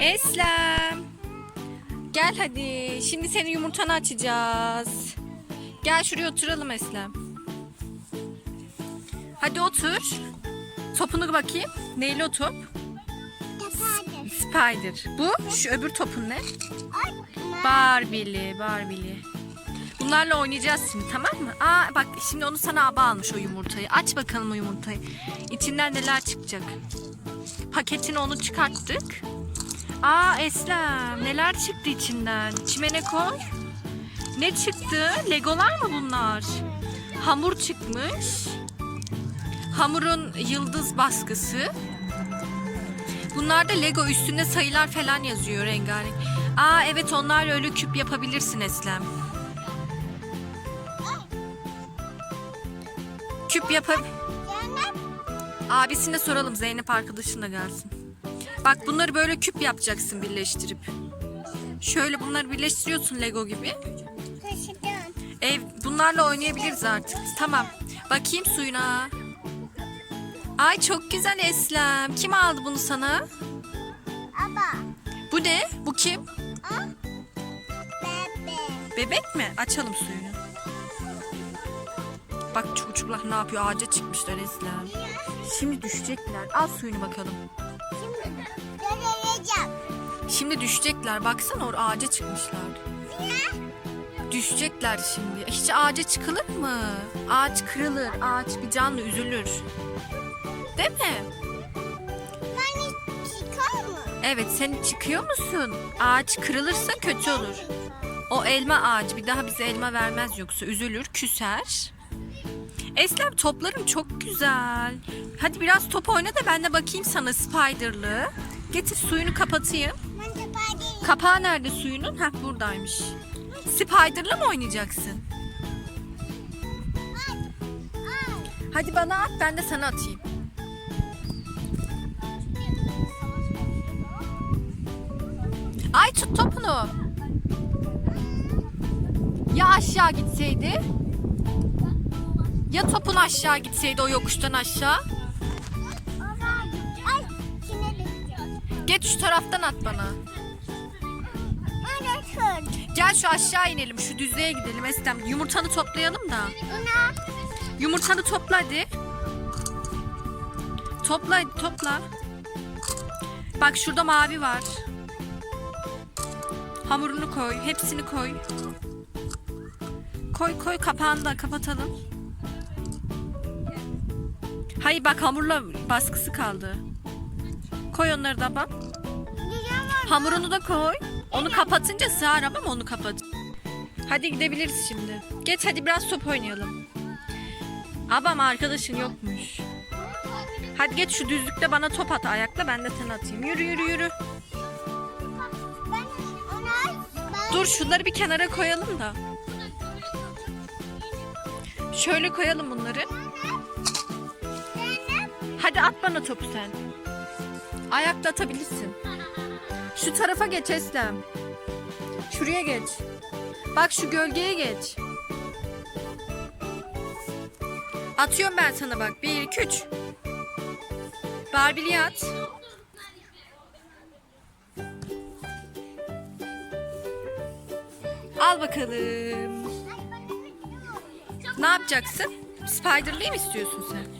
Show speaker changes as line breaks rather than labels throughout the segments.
Eslem. Gel hadi. Şimdi senin yumurtanı açacağız. Gel şuraya oturalım Eslem. Hadi otur. Topunu bakayım. Neyli o top?
Yapardım.
Spider. Bu şu öbür topun ne? Barbie'li, Barbie'li. Bunlarla oynayacağız şimdi tamam mı? Aa bak şimdi onu sana aba almış o yumurtayı. Aç bakalım o yumurtayı. İçinden neler çıkacak. Paketini onu çıkarttık. Aa Eslem neler çıktı içinden? İçime ne koy? Ne çıktı? Legolar mı bunlar? Hamur çıkmış. Hamurun yıldız baskısı. Bunlarda Lego üstünde sayılar falan yazıyor rengarenk. Aa evet onlarla öyle küp yapabilirsin Eslem. Küp yapab... Abisine soralım Zeynep arkadaşın da gelsin. Bak bunları böyle küp yapacaksın birleştirip. Şöyle bunları birleştiriyorsun Lego gibi.
Taşıdım.
Ev bunlarla oynayabiliriz artık. Tamam. Bakayım suyuna. Ay çok güzel Eslem. Kim aldı bunu sana?
Aba.
Bu ne? Bu kim?
A. Bebe.
Bebek mi? Açalım suyunu. Bak çocuklar ne yapıyor? Ağaca çıkmışlar Eslem. Şimdi düşecekler. Al suyunu bakalım.
Şimdi göreceğim.
Şimdi düşecekler. Baksana or ağaca çıkmışlar. Düşecekler şimdi. Hiç ağaca çıkılır mı? Ağaç kırılır. Ağaç bir canlı üzülür. Değil mi?
Ben hiç çıkar mı?
Evet sen çıkıyor musun? Ağaç kırılırsa kötü olur. O elma ağacı bir daha bize elma vermez yoksa üzülür, küser. Eslem toplarım çok güzel. Hadi biraz top oyna da ben de bakayım sana Spider'lı. Getir suyunu kapatayım. Kapağı nerede suyunun? Heh buradaymış. Spider'la mı oynayacaksın? Hadi bana at ben de sana atayım. Ay tut topunu. Ya aşağı gitseydi? Ya topun aşağı gitseydi o yokuştan aşağı?
Ay.
Şu taraftan at bana. Gel şu aşağı inelim şu düzlüğe gidelim Estem. Yumurtanı toplayalım da. Yumurtanı topla hadi. Topla topla. Bak şurada mavi var. Hamurunu koy. Hepsini koy. Koy koy kapağını da kapatalım. Hayır bak hamurla baskısı kaldı. Koy onları da bak. Hamurunu da koy. Onu kapatınca sığar ama onu kapat. Hadi gidebiliriz şimdi. Geç hadi biraz top oynayalım. Abam arkadaşın yokmuş. Hadi geç şu düzlükte bana top at ayakla ben de sana atayım. Yürü yürü yürü. Dur şunları bir kenara koyalım da. Şöyle koyalım bunları. Hadi at bana topu sen. Ayakla atabilirsin. Şu tarafa geç Eslem. Şuraya geç. Bak şu gölgeye geç. Atıyorum ben sana bak. Bir, iki, üç. Barbie'li at. Al bakalım. Ne yapacaksın? Spider'lıyı mı istiyorsun sen?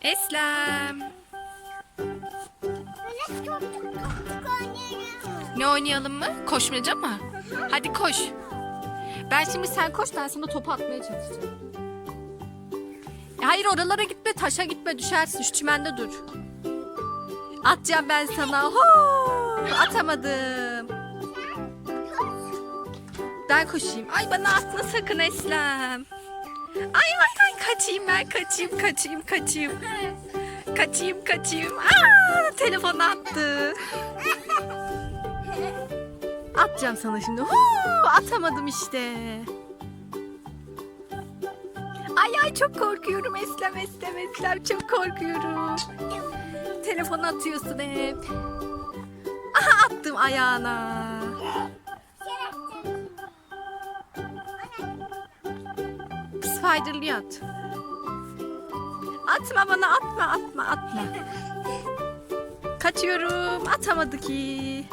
Eslem. Ne oynayalım mı? Koşmaca mı? Hadi koş. Ben şimdi sen koş ben sana topu atmaya çalışacağım. E, Hayır oralara gitme taşa gitme düşersin şu çimende dur. Atacağım ben sana. Hoo! Atamadım. Ben koşayım. Ay bana atma sakın Eslem. Ay ay ay kaçayım ben kaçayım kaçayım kaçayım. Kaçayım kaçayım. Aa, telefon attı. Atacağım sana şimdi. Huu, atamadım işte. Ay ay çok korkuyorum Eslem Eslem Eslem çok korkuyorum. Telefon atıyorsun hep. Aha attım ayağına. Spider'lı at. Atma bana atma atma atma. Kaçıyorum. Atamadı ki.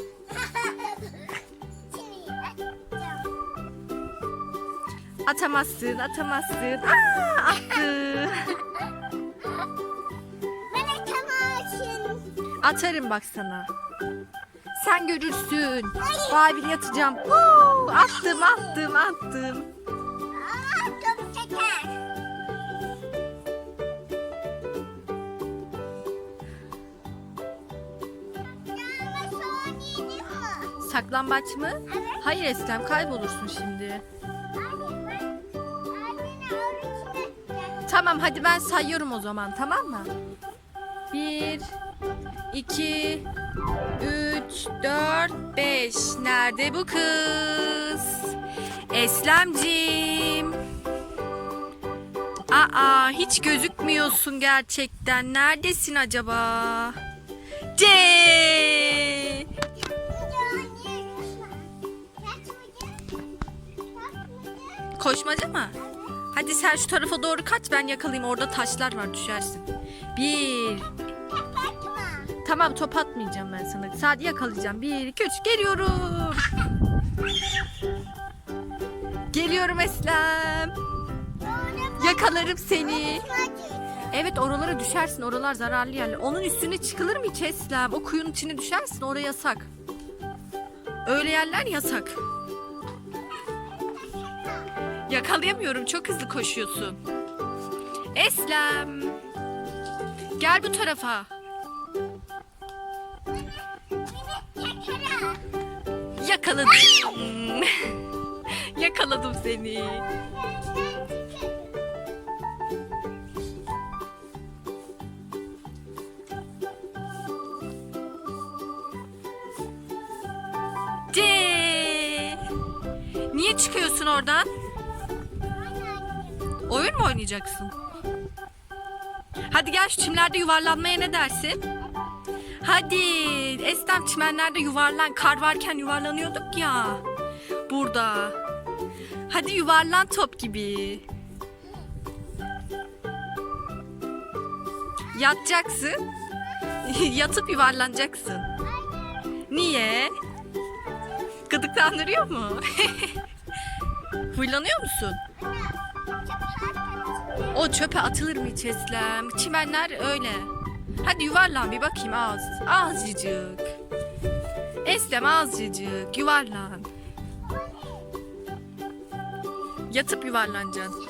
Atamazsın atamazsın. Aa, attı.
Ben atamazsın.
Atarım bak sana. Sen görürsün. Barbie'li atacağım. Huu, attım attım attım. Saklambaç mı?
Evet.
Hayır Eslem kaybolursun şimdi.
Anne ben.
Tamam hadi ben sayıyorum o zaman tamam mı? Bir, iki, üç, dört, beş. Nerede bu kız? Eslemcim. Aa hiç gözükmüyorsun gerçekten. Neredesin acaba? C. Koşmaca mı? Hadi sen şu tarafa doğru kaç ben yakalayayım. Orada taşlar var düşersin. Bir. Tamam top atmayacağım ben sana. Sadece yakalayacağım. Bir, iki, üç. Geliyorum. Geliyorum Eslem. Yakalarım seni. Evet oralara düşersin. Oralar zararlı yerler. Onun üstüne çıkılır mı hiç Eslem? O kuyunun içine düşersin. Oraya yasak. Öyle yerler yasak. Yakalayamıyorum. Çok hızlı koşuyorsun. Eslem. Gel bu tarafa. Yakaladım. Yakaladım seni. C. Niye çıkıyorsun oradan? Oyun mu oynayacaksın? Hadi gel şu çimlerde yuvarlanmaya ne dersin? Hadi Estem çimenlerde yuvarlan. Kar varken yuvarlanıyorduk ya. Burada. Hadi yuvarlan top gibi. Yatacaksın. Yatıp yuvarlanacaksın. Niye? Gıdıklandırıyor mu? Huylanıyor musun? O çöpe atılır mı hiç Eslem? Çimenler öyle. Hadi yuvarlan bir bakayım az. Azıcık. Eslem azıcık. Yuvarlan. Yatıp yuvarlanacaksın.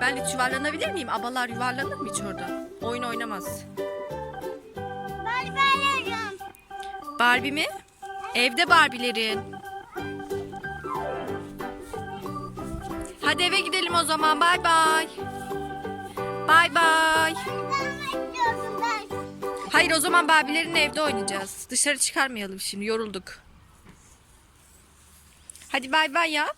Ben hiç yuvarlanabilir miyim? Abalar yuvarlanır mı hiç orada? Oyun oynamaz. Barbie mi? Evde Barbie'lerin. Hadi eve gidelim o zaman. Bay bay. Bay bay. Hayır o zaman Barbie'lerin evde oynayacağız. Dışarı çıkarmayalım şimdi. Yorulduk. Hadi bay bay yap.